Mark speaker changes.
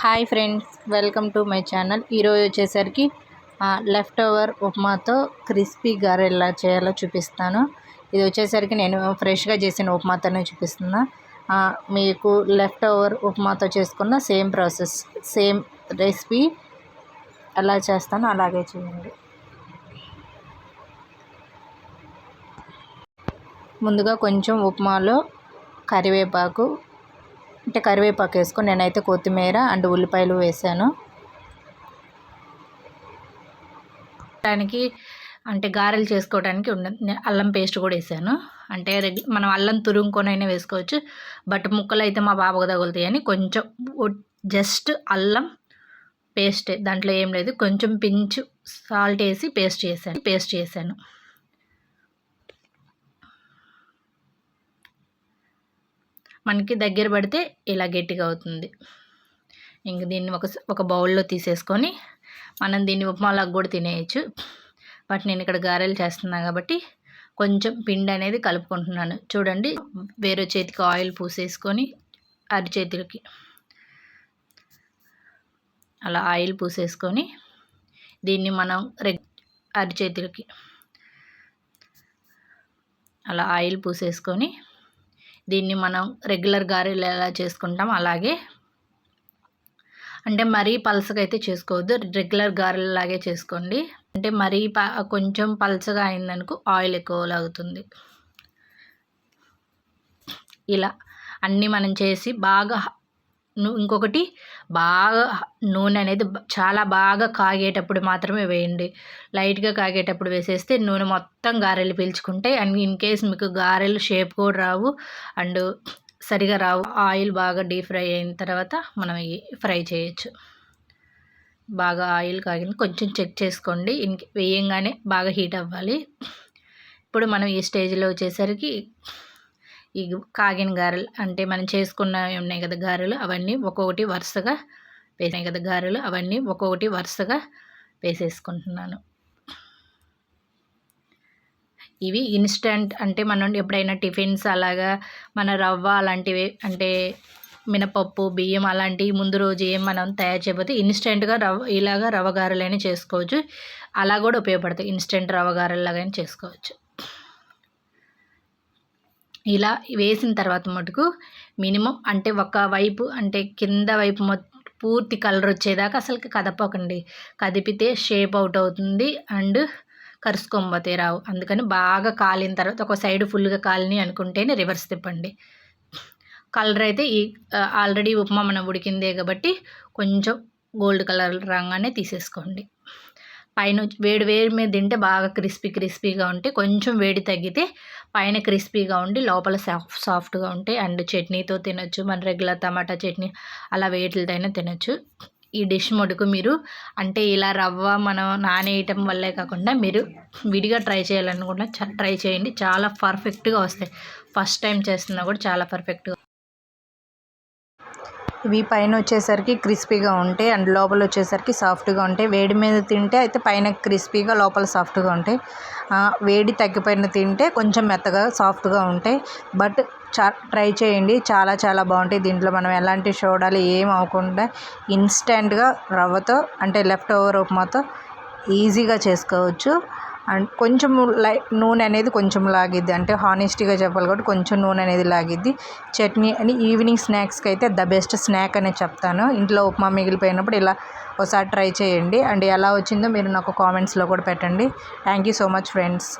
Speaker 1: Hi friends welcome to my channel. ఈరోజు వచ్చేసరికి left over ఉప్మాతో క్రిస్పీ గారె ఎలా చేయాలో చూపిస్తాను. ఇది వచ్చేసరికి నేను ఫ్రెష్గా చేసిన ఉప్మాతోనే చూపిస్తున్నా. మీకు లెఫ్ట్ ఓవర్ ఉప్మాతో చేసుకున్న సేమ్ ప్రాసెస్ సేమ్ రెసిపీ ఎలా చేస్తానో అలాగే చేయండి. ముందుగా కొంచెం ఉప్మాలో కరివేపాకు అంటే కరివేపాకు వేసుకొని నేనైతే కొత్తిమీర అండ్ ఉల్లిపాయలు వేసాను. దానికి అంటే గారెలు చేసుకోవడానికి ఉండదు అల్లం పేస్ట్ కూడా వేసాను. అంటే మనం అల్లం తురుముకొనైనా వేసుకోవచ్చు. బట్ ముక్కలు అయితే మా బాబుకు తగులుతాయని కొంచెం జస్ట్ అల్లం పేస్ట్ దాంట్లో ఏం లేదు. కొంచెం పించు సాల్ట్ వేసి పేస్ట్ చేశాను పేస్ట్ చేశాను. మనకి దగ్గర పడితే ఇలా గట్టిగా అవుతుంది. ఇంక దీన్ని ఒక ఒక బౌల్లో తీసేసుకొని మనం దీన్ని ఉప్మాలాగా కూడా తినేయచ్చు. బట్ నేను ఇక్కడ గారెలు చేస్తున్నాను కాబట్టి కొంచెం పిండి అనేది కలుపుకుంటున్నాను. చూడండి వేరే చేతికి ఆయిల్ పూసేసుకొని అరిచేతులకి అలా ఆయిల్ పూసేసుకొని దీన్ని మనం రెగ్ అరిచేతులకి అలా ఆయిల్ పూసేసుకొని దీన్ని మనం రెగ్యులర్ గారెలు ఎలా చేసుకుంటాం అలాగే అంటే మరీ పలసగా అయితే చేసుకోవద్దు రెగ్యులర్ గారెలు లాగే చేసుకోండి. అంటే మరీ ప కొంచెం పలచగా అయిందనుకో ఆయిల్ ఎక్కువ లాగుతుంది ఇలా అన్నీ మనం చేసి బాగా ఇంకొకటి బాగా నూనె అనేది చాలా బాగా కాగేటప్పుడు మాత్రమే వేయండి. లైట్గా కాగేటప్పుడు వేసేస్తే నూనె మొత్తం గారెలు పీల్చుకుంటే అండ్ ఇన్ కేస్ మీకు గారెలు షేప్ కూడా రావు అండ్ సరిగా రావు ఆయిల్ బాగా డీప్ ఫ్రై అయిన తర్వాత మనం ఫ్రై చేయొచ్చు. బాగా ఆయిల్ కాగింది కొంచెం చెక్ చేసుకోండి. ఇన్ వేయంగానే బాగా హీట్ అవ్వాలి. ఇప్పుడు మనం ఈ స్టేజ్లో వచ్చేసరికి ఈ కాగిన గారెలు అంటే మనం చేసుకున్నవి ఉన్నాయి కదా గారెలు అవన్నీ ఒక్కొక్కటి వరుసగా వేసినాయి కదా గారెలు అవన్నీ ఒక్కొక్కటి వరుసగా వేసేసుకుంటున్నాను. ఇవి ఇన్స్టంట్ అంటే మనం ఎప్పుడైనా టిఫిన్స్ అలాగా మన రవ్వ అలాంటివి అంటే మినపప్పు బియ్యం అలాంటివి ముందు రోజు ఏం మనం తయారు చేయకపోతే ఇన్స్టెంట్గా రవ్వ ఇలాగా రవ్వ గారెలైనా చేసుకోవచ్చు. అలా కూడా ఉపయోగపడతాయి. ఇన్స్టెంట్ రవ్వ గారెలాగైనా చేసుకోవచ్చు. ఇలా వేసిన తర్వాత మటుకు మినిమం అంటే ఒక వైపు అంటే కింద వైపు మొత్తం పూర్తి కలర్ వచ్చేదాకా అసలు కదపకండి. కదిపితే షేప్ అవుట్ అవుతుంది అండ్ కరుసుకోబోతే రావు. అందుకని బాగా కాలిన తర్వాత ఒక సైడ్ ఫుల్గా కాలిని అనుకుంటేనే రివర్స్ తిప్పండి. కలర్ అయితే ఈ ఆల్రెడీ ఉప్మా మనం ఉడికిందే కాబట్టి కొంచెం గోల్డ్ కలర్ రంగానే తీసేసుకోండి. పైన వేడి వేడి మీద తింటే బాగా క్రిస్పీ క్రిస్పీగా ఉంటే కొంచెం వేడి తగ్గితే పైన క్రిస్పీగా ఉండి లోపల సాఫ్ట్ సాఫ్ట్గా ఉంటాయి అండ్ చట్నీతో తినొచ్చు. మన రెగ్యులర్ టమాటా చట్నీ అలా వేటిలతోనే తినొచ్చు. ఈ డిష్ మటుకు మీరు అంటే ఇలా రవ్వ మనం నానేయటం వల్లే కాకుండా మీరు విడిగా ట్రై చేయాలనుకుంటే ట్రై చేయండి. చాలా పర్ఫెక్ట్గా వస్తాయి. ఫస్ట్ టైం చేస్తున్నా కూడా చాలా పర్ఫెక్ట్గా ఇవి పైన వచ్చేసరికి క్రిస్పీగా ఉంటాయి అండ్ లోపల వచ్చేసరికి సాఫ్ట్గా ఉంటాయి. వేడి మీద తింటే అయితే పైన క్రిస్పీగా లోపల సాఫ్ట్గా ఉంటాయి. వేడి తగ్గిపోయిన తింటే కొంచెం మెత్తగా సాఫ్ట్గా ఉంటాయి. బట్ చా ట్రై చేయండి. చాలా చాలా బాగుంటాయి దీంట్లో. మనం ఎలాంటి చూడాలి ఏం అవ్వకుండా ఇన్స్టెంట్గా రవ్వతో అంటే లెఫ్ట్ ఓవర్ ఉప్మాతో ఈజీగా చేసుకోవచ్చు. అండ్ కొంచెం లై నూనె అనేది కొంచెం లాగిద్ది. అంటే హానెస్టీగా చెప్పాలి కాబట్టి కొంచెం నూనె అనేది లాగిద్ది. చట్నీ అని ఈవినింగ్ స్నాక్స్కి అయితే ద బెస్ట్ స్నాక్ అనే చెప్తాను. ఇంట్లో ఉప్మా మిగిలిపోయినప్పుడు ఇలా ఒకసారి ట్రై చేయండి. అండ్ ఎలా వచ్చిందో మీరు నాకు కామెంట్స్లో కూడా పెట్టండి. Thank you so much friends.